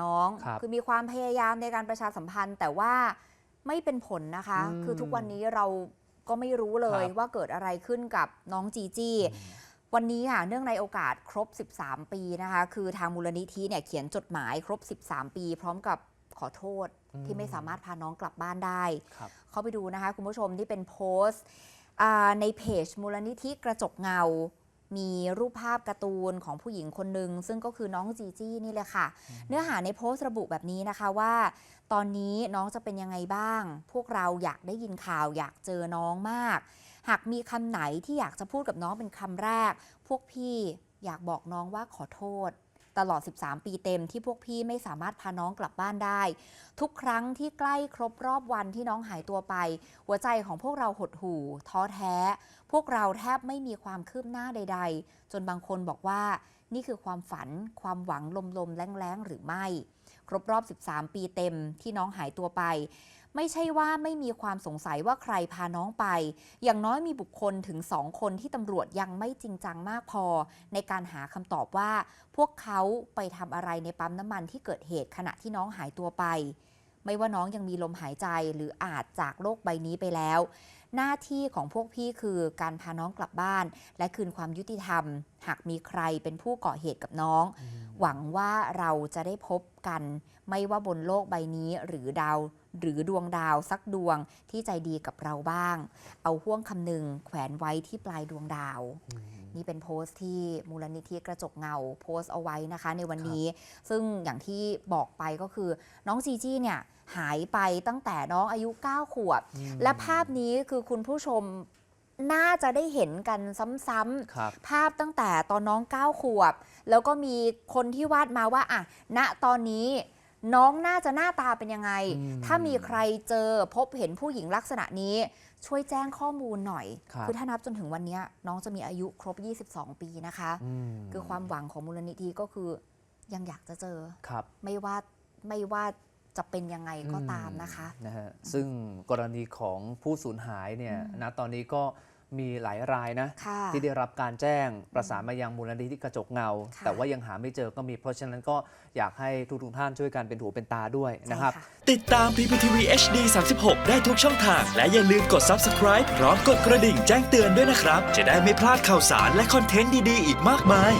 น้องครับอมีความพยายามในการประชาสัมพันธ์ แต่ว่าไม่เป็นผลนะคะอืมคือทุกวันนี้เราก็ไม่รู้เลยครับว่าเกิดอะไรขึ้นกับน้องจีจี้วันนี้ค่ะเนื่องในโอกาสครบ 13 ปีนะคะ คือทางมูลนิธิเนี่ยเขียนจดหมายครบ 13 ปี พร้อมกับขอโทษอืมที่ไม่สามารถพาน้องกลับบ้านได้ครับเข้าไปดูนะคะ คุณผู้ชมที่เป็นโพสต์อ่าในเพจมูลนิธิกระจกเงา มีรูปภาพการ์ตูนของผู้หญิงคนหนึ่งซึ่งก็คือน้องจีจี้นี่แหละค่ะ เนื้อหาในโพสต์ระบุแบบนี้นะคะว่า ตอนนี้น้องจะเป็นยังไงบ้าง พวกเราอยากได้ยินข่าวอยากเจอน้องมาก หากมีคำไหนที่อยากจะพูดกับน้องเป็นคำแรก พวกพี่อยากบอกน้องว่าขอโทษ ตลอด 13 ปีเต็มที่พวกพี่ไม่สามารถพาน้องกลับบ้านได้ ทุกครั้งที่ใกล้ครบรอบวันที่น้องหายตัวไป หัวใจของพวกเราหดหู่ ท้อแท้ พวกเราแทบไม่มีความคืบหน้าใด ๆ จนบางคนบอกว่า นี่คือความฝัน ความหวังลมๆแรงๆหรือไม่ ครบรอบ 13 ปีเต็มที่น้องหายตัวไป ไม่ใช่ว่าไม่มีความสงสัยว่าใครพาน้องไป อย่างน้อยมีบุคคลถึงสองคนที่ตำรวจยังไม่จริงจังมากพอ ในการหาคำตอบว่า พวกเขาไปทำอะไรในปั๊มน้ำมันที่เกิดเหตุขณะที่น้องหายตัวไปไม่ว่าน้องยังมีลมหายใจหรืออาจจากโลกใบนี้ไปแล้ว หน้าที่ของพวกพี่คือการพาน้องกลับบ้าน และคืนความยุติธรรม หากมีใครเป็นผู้ก่อเหตุกับน้อง หวังว่าเราจะได้พบกัน ไม่ว่าบนโลกใบนี้หรือดาว หรือดวงดาวสักดวงที่ใจดีกับเราบ้าง เอาห่วงคำหนึ่งแขวนไว้ที่ปลายดวงดาว นี่เป็นโพสต์ที่มูลนิธิกระจกเงาโพสต์เอาไว้นะคะ ในวันนี้ ซึ่งอย่างที่บอกไปก็คือ น้องจีจี้เนี่ยหายไปตั้งแต่น้องอายุ 9 ขวบอืมและภาพนี้คือคุณผู้ชม น่าจะได้เห็นกันซ้ำครับๆภาพตั้งแต่ตอนน้อง9ขวบ แล้วก็มีคนที่วาดมาว่าอะณตอนนี้น้องน่าจะหน้าตาเป็นยังไงอืมถ้ามีใครเจอพบเห็นผู้หญิงลักษณะนี้ ช่วยแจ้งข้อมูลหน่อยครับอถ้านับจนถึงวันเนี้ยน้องจะมีอายุครบ 22 ปีนะคะอืมคือความหวังของมูลนิธิก็คือยังอยากจะเจอครับไม่ว่าไม่ว่าจะเป็นยังไงก็ตามนะคะนะฮะซึ่งกรณีของผู้สูญหายเนี่ยอืมณตอนนี้ก็ มีหลายรายนะค่ะที่ได้รับการแจ้งประสานมายังมูลนิธิกระจกเงาค่ะแต่ว่ายังหาไม่เจอก็มี เพราะฉะนั้นก็อยากให้ทุกๆท่านช่วยกันเป็นหูเป็นตาด้วยนะครับใช่ติดตาม PPTV HD 36 ได้ทุกช่องทาง และอย่าลืมกด Subscribe พร้อมกดกระดิ่งแจ้งเตือนด้วยนะครับ จะได้ไม่พลาดข่าวสารและคอนเทนต์ดี ๆ อีกมากมาย